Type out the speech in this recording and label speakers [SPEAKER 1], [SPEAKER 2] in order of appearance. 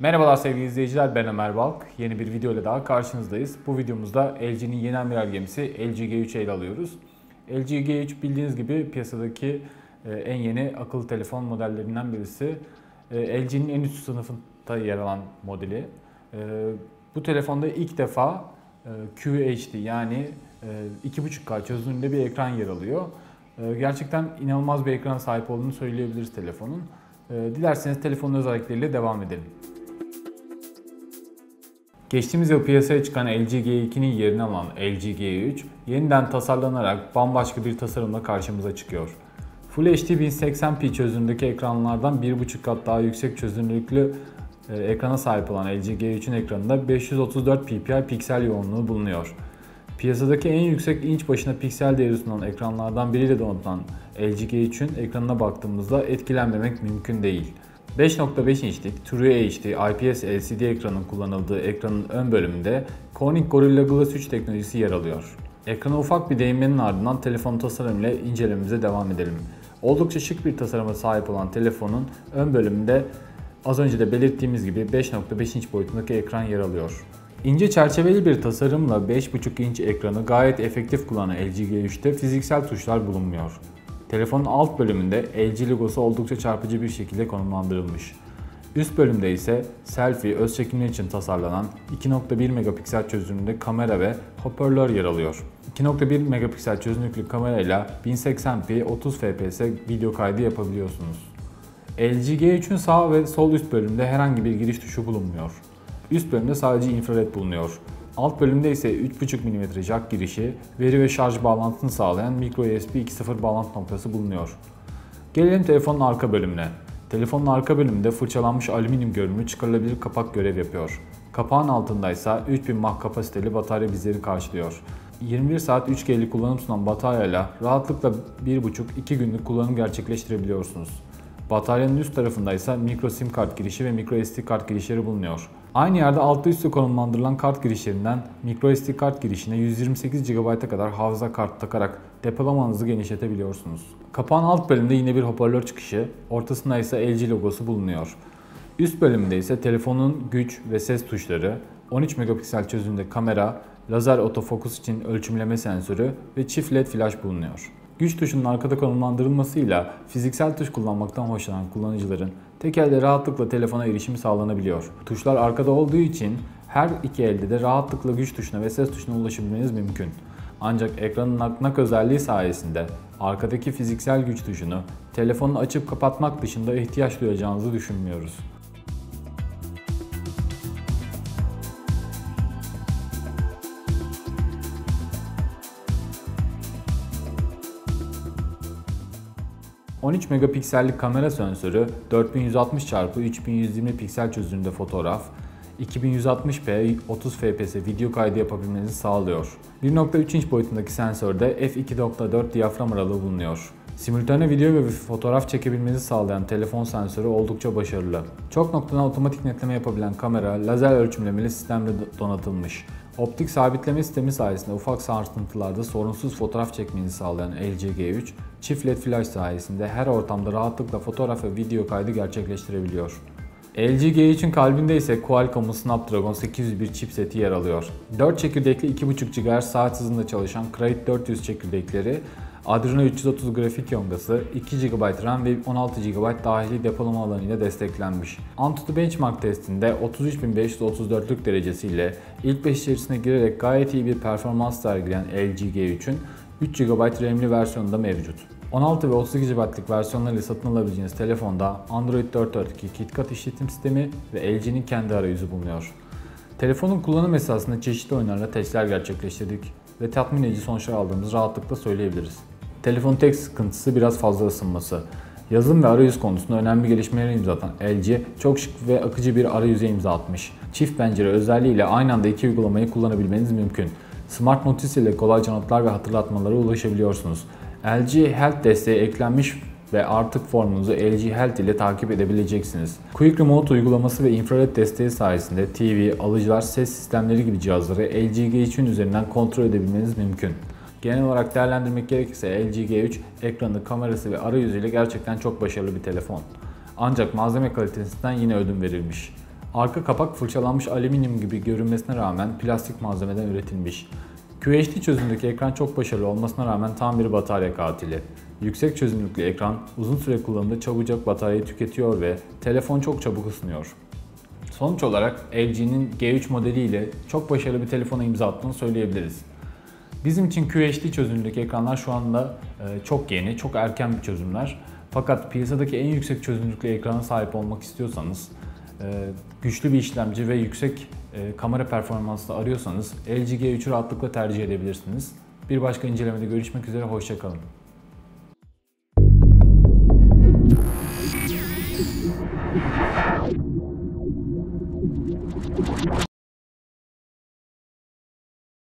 [SPEAKER 1] Merhabalar sevgili izleyiciler ben Ömer Balk. Yeni bir video ile daha karşınızdayız. Bu videomuzda LG'nin yeni amiral gemisi LG G3'e ele alıyoruz. LG G3 bildiğiniz gibi piyasadaki e, en yeni akıllı telefon modellerinden birisi. E, LG'nin en üst sınıfında yer alan modeli. E, bu telefonda ilk defa QHD yani 2.5K çözünürlüğünde bir ekran yer alıyor. Gerçekten inanılmaz bir ekran sahip olduğunu söyleyebiliriz telefonun. Dilerseniz telefonun özellikleriyle devam edelim. Geçtiğimiz yıl piyasaya çıkan LG G2'nin yerini alan LG G3 yeniden tasarlanarak bambaşka bir tasarımla karşımıza çıkıyor. Full HD 1080p çözünürlüğündeki ekranlardan 1.5 kat daha yüksek çözünürlüklü e, ekrana sahip olan LG G3'ün ekranında 534 ppi piksel yoğunluğu bulunuyor. Piyasadaki en yüksek inç başına piksel değeri sunan ekranlardan biriyle donatılan LG G3'ün ekranına baktığımızda etkilenmemek mümkün değil. 5.5 inçlik True HD IPS LCD ekranın kullanıldığı ekranın ön bölümünde Corning Gorilla Glass 3 teknolojisi yer alıyor. Ekrana ufak bir değinmenin ardından telefon tasarımıyla incelememize devam edelim. Oldukça şık bir tasarıma sahip olan telefonun ön bölümünde az önce de belirttiğimiz gibi 5.5 inç boyutundaki ekran yer alıyor. İnce çerçeveli bir tasarımla 5.5 inç ekranı gayet efektif kullanan LG G3'te fiziksel tuşlar bulunmuyor. Telefonun alt bölümünde LG logosu oldukça çarpıcı bir şekilde konumlandırılmış. Üst bölümde ise selfie, öz çekimler için tasarlanan 2.1 megapiksel çözünürlüğünde kamera ve hoparlör yer alıyor. 2.1 megapiksel çözünürlüklü kamerayla 1080p 30 fps video kaydı yapabiliyorsunuz. LG G3'ün sağ ve sol üst bölümünde herhangi bir giriş tuşu bulunmuyor. Üst bölümde sadece infrared bulunuyor. Alt bölümde ise 3.5 mm jack girişi, veri ve şarj bağlantısını sağlayan micro USB 2.0 bağlantı noktası bulunuyor. Gelelim telefonun arka bölümüne. Telefonun arka bölümünde fırçalanmış alüminyum görünümlü çıkarılabilir kapak görev yapıyor. Kapağın altında ise 3000 mAh kapasiteli batarya bizleri karşılıyor. 21 saat 3G'li kullanım sunan bataryayla rahatlıkla 1.5-2 günlük kullanım gerçekleştirebiliyorsunuz. Bataryanın üst tarafında ise micro sim kart girişi ve micro SD kart girişleri bulunuyor. Aynı yerde altı üstü konumlandırılan kart girişlerinden microSD kart girişine 128 GB'a kadar hafıza kart takarak depolamanızı genişletebiliyorsunuz. Kapağın alt bölümünde yine bir hoparlör çıkışı, ortasında ise LG logosu bulunuyor. Üst bölümünde ise telefonun güç ve ses tuşları, 13 megapiksel çözünürlükte kamera, lazer otofokus için ölçümleme sensörü ve çift led flash bulunuyor. Güç tuşunun arkada konumlandırılmasıyla fiziksel tuş kullanmaktan hoşlanan kullanıcıların tek elde rahatlıkla telefona erişimi sağlanabiliyor. Tuşlar arkada olduğu için her iki elde de rahatlıkla güç tuşuna ve ses tuşuna ulaşabilmeniz mümkün. Ancak ekranın naknak özelliği sayesinde arkadaki fiziksel güç tuşunu telefonu açıp kapatmak dışında ihtiyaç duyacağınızı düşünmüyoruz. 13 megapiksellik kamera sensörü 4160x3120 piksel çözünürlüğünde fotoğraf, 2160p 30 fps video kaydı yapabilmenizi sağlıyor. 1.3 inç boyutundaki sensörde f2.4 diyafram aralığı bulunuyor. Simultane video ve fotoğraf çekebilmenizi sağlayan telefon sensörü oldukça başarılı. Çok noktadan otomatik netleme yapabilen kamera lazer ölçümlemeli sistemle donatılmış. Optik sabitleme sistemi sayesinde ufak sarsıntılarda sorunsuz fotoğraf çekmenizi sağlayan LG G3, çift led flash sayesinde her ortamda rahatlıkla fotoğraf ve video kaydı gerçekleştirebiliyor. LG G3'ün kalbinde ise Qualcomm'un Snapdragon 801 chipseti yer alıyor. 4 çekirdekli 2.5 GHz saat hızında çalışan Krite 400 çekirdekleri Adreno 330 grafik yongası, 2 GB RAM ve 16 GB dahili depolama alanı ile desteklenmiş. Antutu Benchmark testinde 33.534'lük derecesiyle ilk 5 içerisine girerek gayet iyi bir performans sergileyen LG G3'ün 3 GB RAM'li versiyonu da mevcut. 16 ve 32 GB'lık versiyonlarıyla satın alabileceğiniz telefonda Android 4.4.2 KitKat işletim sistemi ve LG'nin kendi arayüzü bulunuyor. Telefonun kullanım esasında çeşitli oyunlarla testler gerçekleştirdik ve tatmin edici sonuçlar aldığımızı rahatlıkla söyleyebiliriz. Telefonun tek sıkıntısı biraz fazla ısınması. Yazılım ve arayüz konusunda önemli gelişmeleri imza atan LG çok şık ve akıcı bir arayüze imza atmış. Çift pencere özelliğiyle aynı anda iki uygulamayı kullanabilmeniz mümkün. Smart Notice ile kolayca notlar ve hatırlatmalara ulaşabiliyorsunuz. LG Health desteği eklenmiş ve artık formunuzu LG Health ile takip edebileceksiniz. Quick Remote uygulaması ve infrared desteği sayesinde TV, alıcılar, ses sistemleri gibi cihazları LG G3'ün üzerinden kontrol edebilmeniz mümkün. Genel olarak değerlendirmek gerekirse LG G3 ekranı, kamerası ve arayüzüyle gerçekten çok başarılı bir telefon. Ancak malzeme kalitesinden yine ödün verilmiş. Arka kapak fırçalanmış alüminyum gibi görünmesine rağmen plastik malzemeden üretilmiş. QHD çözünürlükteki ekran çok başarılı olmasına rağmen tam bir batarya katili. Yüksek çözünürlüklü ekran uzun süre kullanımda çabucak bataryayı tüketiyor ve telefon çok çabuk ısınıyor. Sonuç olarak LG'nin G3 modeliyle çok başarılı bir telefona imza attığını söyleyebiliriz. Bizim için QHD çözünürlükteki ekranlar şu anda e, çok yeni, çok erken bir çözümler. Fakat piyasadaki en yüksek çözünürlüklü ekrana sahip olmak istiyorsanız, e, güçlü bir işlemci ve yüksek e, kamera performansı arıyorsanız LG G3'ü rahatlıkla tercih edebilirsiniz. Bir başka incelemede görüşmek üzere, hoşçakalın.